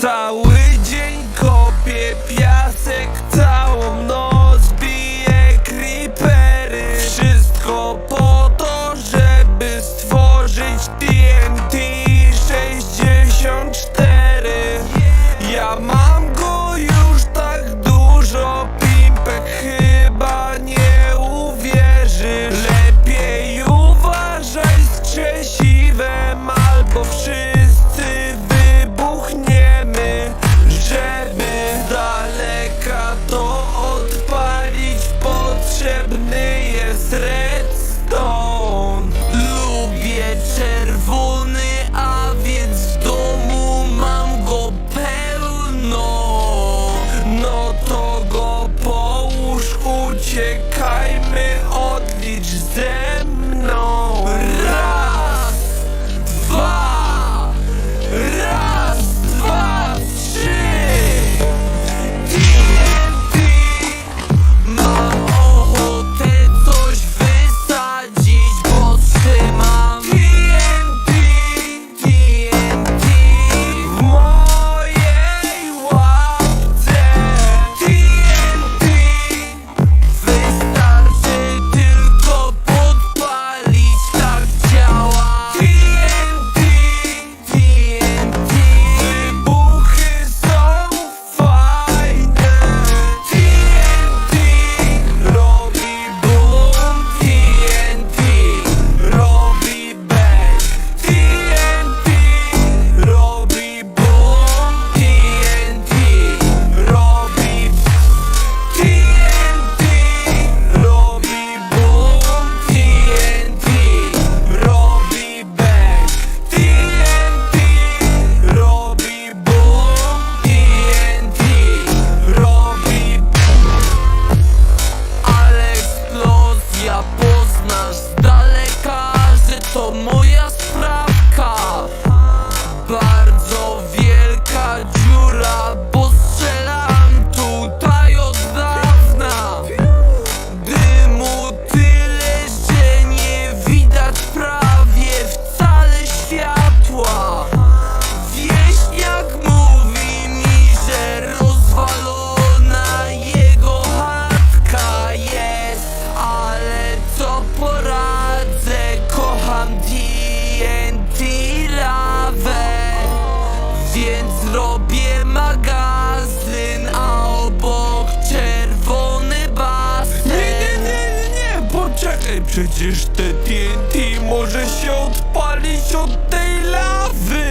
Cały dzień jest redstone Lubię czerwony, a więc w domu mam go pełno. No to go połóż, uciekajmy, odlicz zero So moja Czekaj, przecież te TNT może się odpalić od tej lawy.